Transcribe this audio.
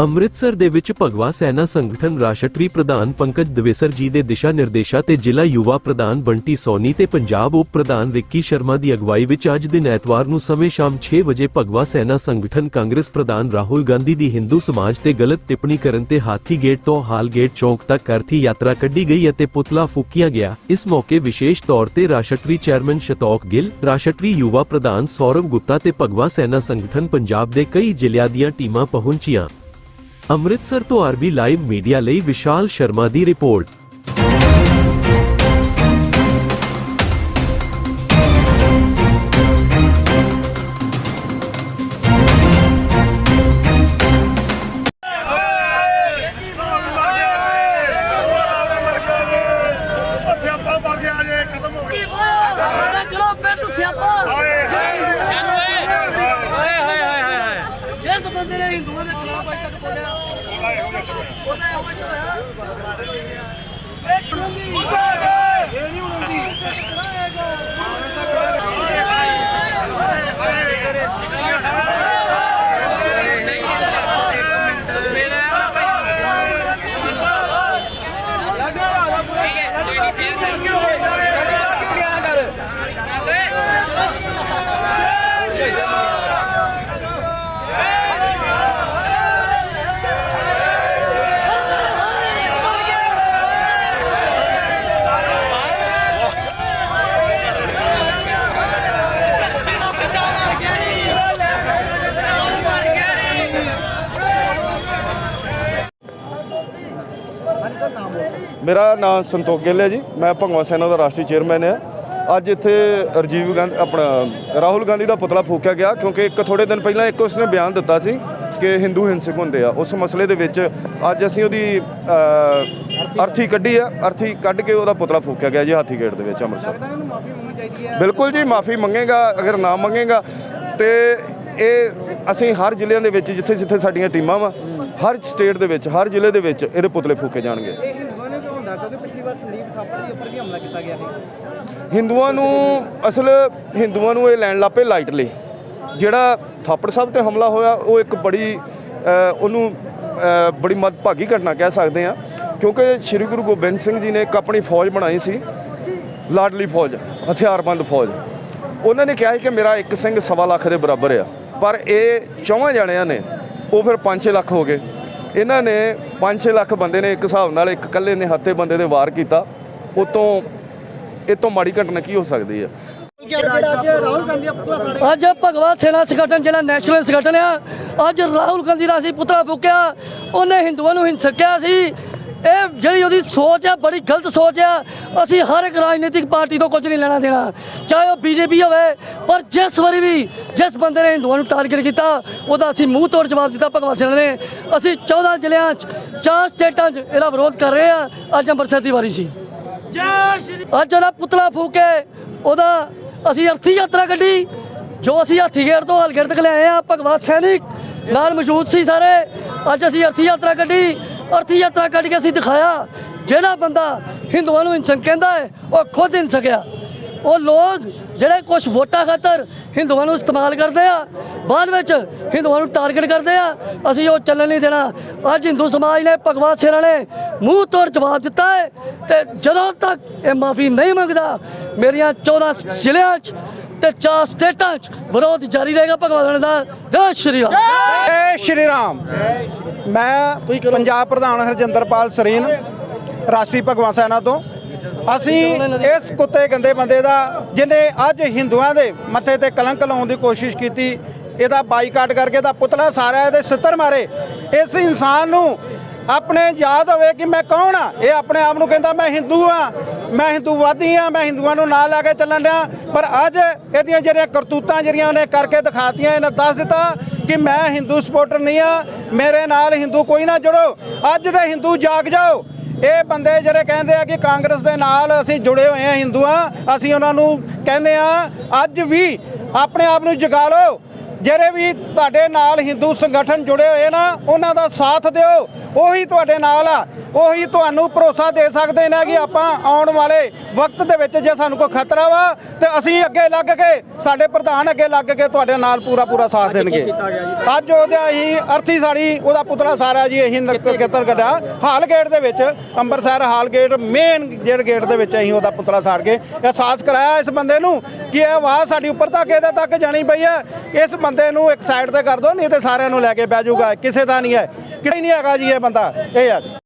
ਅੰਮ੍ਰਿਤਸਰ ਦੇ ਵਿੱਚ ਭਗਵਾ ਸੈਨਾ ਸੰਗਠਨ ਰਾਸ਼ਟਰੀ ਪ੍ਰਧਾਨ ਪੰਕਜ ਦਵੇਸਰ ਜੀ ਦੇ ਦਿਸ਼ਾ ਨਿਰਦੇਸ਼ਾਂ ਤੇ ਜ਼ਿਲ੍ਹਾ ਯੁਵਾ ਪ੍ਰਧਾਨ ਬੰਟੀ ਸੋਨੀ ਤੇ ਪੰਜਾਬ ਉਪ ਪ੍ਰਧਾਨ ਰਿੱਕੀ ਸ਼ਰਮਾ ਦੀ ਅਗਵਾਈ ਵਿੱਚ ਅੱਜ ਦਿਨ ਐਤਵਾਰ ਨੂੰ ਸਮੇਂ ਸ਼ਾਮ 6 ਵਜੇ ਭਗਵਾ ਸੈਨਾ ਸੰਗਠਨ ਕਾਂਗਰਸ ਪ੍ਰਧਾਨ ਰਾਹੁਲ ਗਾਂਧੀ ਦੀ ਹਿੰਦੂ ਸਮਾਜ ਤੇ ਗਲਤ ਟਿੱਪਣੀ ਕਰਨ ਤੇ ਹਾਥੀ ਗੇਟ ਤੋਂ ਹਾਲ ਗੇਟ ਚੌਂਕ ਤੱਕ ਅਰਥੀ ਯਾਤਰਾ ਕੱਢੀ ਗਈ ਅਤੇ ਪੁਤਲਾ ਫੂਕਿਆ ਗਿਆ। ਇਸ ਮੌਕੇ ਵਿਸ਼ੇਸ਼ ਤੌਰ ਤੇ ਰਾਸ਼ਟਰੀ ਚੇਅਰਮੈਨ ਸ਼ਤੌਕ ਗਿੱਲ, ਰਾਸ਼ਟਰੀ ਯੁਵਾ ਪ੍ਰਧਾਨ ਸੌਰਵ ਗੁਪਤਾ ਤੇ ਭਗਵਾ ਸੈਨਾ ਸੰਗਠਨ ਪੰਜਾਬ ਦੇ ਕਈ ਜ਼ਿਲ੍ਹਿਆਂ ਦੀਆਂ ਟੀਮਾਂ ਪਹੁੰਚੀਆਂ। ਅੰਮ੍ਰਿਤਸਰ ਤੋਂ ਆਰਬੀ ਲਾਈਵ ਮੀਡੀਆ ਲਈ ਵਿਸ਼ਾਲ ਸ਼ਰਮਾ ਦੀ ਰਿਪੋਰਟ ਉਹਦਾ ਇਹੋ ਮੇਰਾ ਨਾਮ ਸੰਤੋਖ ਗਿੱਲ ਹੈ ਜੀ। ਮੈਂ ਭਗਵਾਨ ਸੈਨਾ ਦਾ ਰਾਸ਼ਟਰੀ ਚੇਅਰਮੈਨ ਹਾਂ। ਅੱਜ ਇੱਥੇ ਰਜੀਵ ਗਾਂਧੀ ਆਪਣਾ ਰਾਹੁਲ ਗਾਂਧੀ ਦਾ ਪੁਤਲਾ ਫੂਕਿਆ ਗਿਆ ਕਿਉਂਕਿ ਇੱਕ ਥੋੜੇ ਦਿਨ ਪਹਿਲਾਂ ਇੱਕ ਉਸਨੇ ਬਿਆਨ ਦਿੱਤਾ ਸੀ ਕਿ ਹਿੰਦੂ ਹਿੰਸਕ ਹੁੰਦੇ ਆ। ਉਸ ਮਸਲੇ ਦੇ ਵਿੱਚ ਅੱਜ ਅਸੀਂ ਉਹਦੀ ਅਰਥੀ ਕੱਢੀ ਆ। ਅਰਥੀ ਕੱਢ ਕੇ ਉਹਦਾ ਪੁਤਲਾ ਫੂਕਿਆ ਗਿਆ ਜੀ ਹਾਥੀ ਗੇਟ ਦੇ ਵਿੱਚ ਅੰਮ੍ਰਿਤਸਰ। ਬਿਲਕੁਲ ਜੀ ਮਾਫੀ ਮੰਗੇਗਾ। ਅਗਰ ਨਾ ਮੰਗੇਗਾ ਤੇ ਇਹ ਅਸੀਂ ਹਰ ਜ਼ਿਲ੍ਹਿਆਂ ਦੇ ਵਿੱਚ ਜਿੱਥੇ ਜਿੱਥੇ ਸਾਡੀਆਂ ਟੀਮਾਂ ਵਾ ਹਰ ਸਟੇਟ ਦੇ ਵਿੱਚ ਹਰ ਜ਼ਿਲ੍ਹੇ ਦੇ ਵਿੱਚ ਇਹਦੇ ਪੁਤਲੇ ਫੂਕੇ ਜਾਣਗੇ। ਇਹ ਹਿੰਦੂਆਂ ਨੇ ਕਿਉਂ ਹੁੰਦਾ ਕਿਉਂਕਿ ਪਿਛਲੀ ਵਾਰ ਸੰਦੀਪ ਥਾਪੜ ਦੇ ਉੱਪਰ ਵੀ ਹਮਲਾ ਕੀਤਾ ਗਿਆ ਸੀ। ਹਿੰਦੂਆਂ ਨੂੰ ਅਸਲ ਹਿੰਦੂਆਂ ਨੂੰ ਇਹ ਲੈਣ ਲੱਪੇ ਲਾਈਟਲੀ। ਜਿਹੜਾ ਥਾਪੜ ਸਾਹਿਬ ਤੇ ਹਮਲਾ ਹੋਇਆ ਉਹ ਇੱਕ ਬੜੀ ਉਹਨੂੰ ਬੜੀ ਮਦਭਾਗੀ ਘਟਨਾ ਕਹਿ ਸਕਦੇ ਆ ਕਿਉਂਕਿ ਸ੍ਰੀ ਗੁਰੂ ਗੋਬਿੰਦ ਸਿੰਘ ਜੀ ਨੇ ਇੱਕ ਆਪਣੀ ਫੌਜ ਬਣਾਈ ਸੀ ਲਾਡਲੀ ਫੌਜ ਹਥਿਆਰਬੰਦ ਫੌਜ। ਉਹਨਾਂ ਨੇ ਕਿਹਾ ਕਿ ਮੇਰਾ ਇੱਕ ਸਿੰਘ ਸਵਾ ਲੱਖ ਦੇ ਬਰਾਬਰ ਆ। ਪਰ ਇਹ ਚੌਵਾਂ ਜਣਿਆਂ ਨੇ, ਉਹ ਫਿਰ 5-6 ਲੱਖ ਹੋ ਗਏ। ਇਹਨਾਂ ਨੇ 5-6 ਲੱਖ ਬੰਦੇ ਨੇ ਇੱਕ ਹਿਸਾਬ ਨਾਲ ਇੱਕ ਇਕੱਲੇ ਨੇ ਹੱਥੇ ਬੰਦੇ ਦੇ ਵਾਰ ਕੀਤਾ। ਉਤੋਂ ਇਹ ਤੋਂ ਮਾੜੀ ਘਟਨਾ ਕੀ ਹੋ ਸਕਦੀ ਹੈ? ਅੱਜ ਰਾਹੁਲ ਗਾਂਧੀ ਸੈਨਾ ਸੰਗਠਨ, ਜਿਹੜਾ ਨੈਸ਼ਨਲ ਸੰਗਠਨ ਆ, ਅੱਜ ਰਾਹੁਲ ਗਾਂਧੀ ਦਾ ਅਸੀਂ ਪੁਤਲਾ ਫੂਕਿਆ। ਉਹਨੇ ਹਿੰਦੂਆਂ ਨੂੰ ਹਿੰਸਕ ਕਿਹਾ ਸੀ। ਇਹ ਜਿਹੜੀ ਉਹਦੀ ਸੋਚ ਆ ਬੜੀ ਗਲਤ ਸੋਚ ਆ ਅਸੀਂ ਹਰ ਇੱਕ ਰਾਜਨੀਤਿਕ ਪਾਰਟੀ ਤੋਂ ਕੁਝ ਨਹੀਂ ਲੈਣਾ ਦੇਣਾ। ਚਾਹੇ ਉਹ ਬੀਜੇਪੀ ਹੋਵੇ ਪਰ ਜਿਸ ਵਾਰੀ ਵੀ ਜਿਸ ਬੰਦੇ ਨੇ ਹਿੰਦੂਆਂ ਨੂੰ ਟਾਰਗੇਟ ਕੀਤਾ ਉਹਦਾ ਅਸੀਂ ਮੂੰਹ ਤੋੜ ਜਵਾਬ ਦਿੱਤਾ ਭਗਵਾ ਸੈਨਾ ਨੇ। ਅਸੀਂ 14 ਜ਼ਿਲ੍ਹਿਆਂ 'ਚ ਚਾਰ ਸਟੇਟਾਂ 'ਚ ਇਹਦਾ ਵਿਰੋਧ ਕਰ ਰਹੇ ਆ। ਅੱਜ ਅੰਮ੍ਰਿਤਸਰ ਦੀ ਵਾਰੀ ਸੀ। ਅੱਜ ਉਹਦਾ ਪੁਤਲਾ ਫੂਕ ਉਹਦਾ ਅਸੀਂ ਅਰਥੀ ਯਾਤਰਾ ਕੱਢੀ ਜੋ ਅਸੀਂ ਹਾਥੀਗੇਟ ਤੋਂ ਹਲਗੇਟ ਤੱਕ ਲਿਆਏ ਆ ਭਗਵਾ ਸੈਨਿਕ ਨਾਲ ਮੌਜੂਦ ਸੀ ਸਾਰੇ। ਅੱਜ ਅਸੀਂ ਅਰਥੀ ਯਾਤਰਾ ਕੱਢੀ ਅਰਥ ਯਾਤਰਾ ਕੱਢ ਕੇ ਅਸੀਂ ਦਿਖਾਇਆ, ਜਿਹੜਾ ਬੰਦਾ ਹਿੰਦੂਆਂ ਨੂੰ ਹਿੰਸਕ ਕਹਿੰਦਾ ਹੈ, ਉਹ ਖੁਦ ਹਿੰਸਕ ਆ। ਉਹ ਲੋਕ ਜਿਹੜੇ ਕੁਝ ਵੋਟਾਂ ਖਾਤਰ ਹਿੰਦੂਆਂ ਨੂੰ ਇਸਤੇਮਾਲ ਕਰਦੇ ਆ, ਬਾਅਦ ਵਿੱਚ ਹਿੰਦੂਆਂ ਨੂੰ ਟਾਰਗੇਟ ਕਰਦੇ ਆ, ਅਸੀਂ ਉਹ ਚੱਲਣ ਨਹੀਂ ਦੇਣਾ। ਅੱਜ ਹਿੰਦੂ ਸਮਾਜ ਨੇ ਭਗਵਾ ਸੇਰਾ ਨੇ ਮੂੰਹ ਤੋੜ ਜਵਾਬ ਦਿੱਤਾ ਹੈ ਤੇ ਜਦੋਂ ਤੱਕ ਇਹ ਮਾਫੀ ਨਹੀਂ ਮੰਗਦਾ, ਮੇਰੀਆਂ 14 ਜ਼ਿਲ੍ਹਿਆਂ 'ਚ ਤੇ ਚਾਰ ਸਟੇਟਾਂ 'ਚ ਵਿਰੋਧ ਜਾਰੀ ਰਹੇਗਾ ਭਗਵਾਨ ਦਾ। ਜੈ ਸ਼੍ਰੀ ਰਾਮ। ਜੈ ਸ਼੍ਰੀ ਰਾਮ। ਮੈਂ ਪੰਜਾਬ ਪ੍ਰਧਾਨ ਹਰਜਿੰਦਰਪਾਲ ਸਰੀਨ, ਰਾਸ਼ਟਰੀ ਭਗਵਾਨ ਸੈਨਾ ਤੋਂ। ਅਸੀਂ ਇਸ ਕੁੱਤੇ ਗੰਦੇ ਬੰਦੇ ਦਾ, ਜਿਹਨੇ ਅੱਜ ਹਿੰਦੂਆਂ ਦੇ ਮੱਥੇ ਤੇ ਕਲੰਕ ਲਾਉਣ ਦੀ ਕੋਸ਼ਿਸ਼ ਕੀਤੀ, ਇਹਦਾ ਬਾਈਕਾਟ ਕਰਕੇ ਦਾ ਪੁਤਲਾ ਸਾਰਾ ਇਹਦੇ ਸਿੱਤਰ ਮਾਰੇ। ਇਸ ਇਨਸਾਨ ਨੂੰ ਆਪਣੇ ਯਾਦ ਹੋਵੇ ਕਿ ਮੈਂ ਕੌਣ ਆ? ਇਹ ਆਪਣੇ ਆਪ ਨੂੰ ਕਹਿੰਦਾ, ਮੈਂ ਹਿੰਦੂ ਆ। ਮੈਂ ਹਿੰਦੂਵਾਦੀ ਆ। ਮੈਂ ਹਿੰਦੂਆਂ ਨੂੰ ਨਾਲ ਲੈ ਕੇ ਚੱਲਣ ਡਿਆ। ਪਰ ਅੱਜ ਇਹਦੀਆਂ ਜਿਹੜੀਆਂ ਕਰਤੂਤਾਂ ਜਿਹੜੀਆਂ ਉਹਨੇ ਕਰਕੇ ਦਿਖਾਤੀਆਂ, ਇਹਨੇ ਦੱਸ ਦਿੱਤਾ ਕਿ ਮੈਂ ਹਿੰਦੂ ਸਪੋਰਟਰ ਨਹੀਂ ਆ। ਮੇਰੇ ਨਾਲ ਹਿੰਦੂ ਕੋਈ ਨਾ ਜੁੜੋ। ਅੱਜ ਦੇ ਹਿੰਦੂ ਜਾਗ ਜਾਓ। ਇਹ ਬੰਦੇ ਜਿਹੜੇ ਕਹਿੰਦੇ ਆ ਕਿ ਕਾਂਗਰਸ ਦੇ ਨਾਲ ਅਸੀਂ ਜੁੜੇ ਹੋਏ ਆ, ਹਿੰਦੂਆਂ, ਅਸੀਂ ਉਹਨਾਂ ਨੂੰ ਕਹਿੰਦੇ ਆ, ਅੱਜ ਵੀ ਆਪਣੇ ਆਪ ਨੂੰ ਜਗਾ ਲਓ। ਜਿਹੜੇ ਵੀ ਤੁਹਾਡੇ ਨਾਲ ਹਿੰਦੂ ਸੰਗਠਨ ਜੁੜੇ ਹੋਏ ਨਾ ਉਹਨਾਂ ਦਾ ਸਾਥ ਦਿਓ। ਉਹੀ ਤੁਹਾਡੇ ਨਾਲ ਆ। ਉਹੀ ਤੁਹਾਨੂੰ ਭਰੋਸਾ ਦੇ ਸਕਦੇ ਨੇ ਕਿ ਆਪਾਂ ਆਉਣ ਵਾਲੇ ਵਕਤ ਦੇ ਵਿੱਚ ਜੇ ਸਾਨੂੰ ਕੋਈ ਖਤਰਾ ਵਾ ਤੇ ਅਸੀਂ ਅੱਗੇ ਲੱਗ ਕੇ ਸਾਡੇ ਪ੍ਰਧਾਨ ਅੱਗੇ ਲੱਗ ਕੇ ਤੁਹਾਡੇ ਨਾਲ ਪੂਰਾ ਪੂਰਾ ਸਾਥ ਦੇਣਗੇ। ਅੱਜ ਉਹਦਾ ਹੀ ਅਰਥੀ ਸਾੜੀ ਉਹਦਾ ਪੁਤਲਾ ਸਾਰਾ ਜੀ ਅਸੀਂ ਨਗਰ ਕੀਰਤਨ ਕੱਢਿਆ ਹਾਲ ਗੇਟ ਦੇ ਵਿੱਚ ਅੰਮ੍ਰਿਤਸਰ ਹਾਲ ਗੇਟ ਮੇਨ ਜਿਹੜੇ ਗੇਟ ਦੇ ਵਿੱਚ ਅਸੀਂ ਉਹਦਾ ਪੁਤਲਾ ਸਾੜ ਕੇ ਅਹਿਸਾਸ ਕਰਾਇਆ ਇਸ ਬੰਦੇ ਨੂੰ ਕਿ ਇਹ ਆਵਾਜ਼ ਸਾਡੀ ਉੱਪਰ ਤੱਕ ਇਹਦੇ ਤੱਕ ਜਾਣੀ ਪਈ ਹੈ। ਇਸ ਬੰਦੇ ਨੂੰ ਇੱਕ ਸਾਈਡ ਤੇ ਕਰ ਦੋ, ਨਹੀਂ ਤੇ ਸਾਰਿਆਂ ਨੂੰ ਲੈ ਕੇ ਬਹਿ ਜਾਊਗਾ। ਕਿਸੇ ਦਾ ਨਹੀਂ ਹੈ। ਕਿਸੇ ਨਹੀਂ ਹੈਗਾ ਜੀ ਇਹ ਬੰਦਾ। ਇਹ ਆ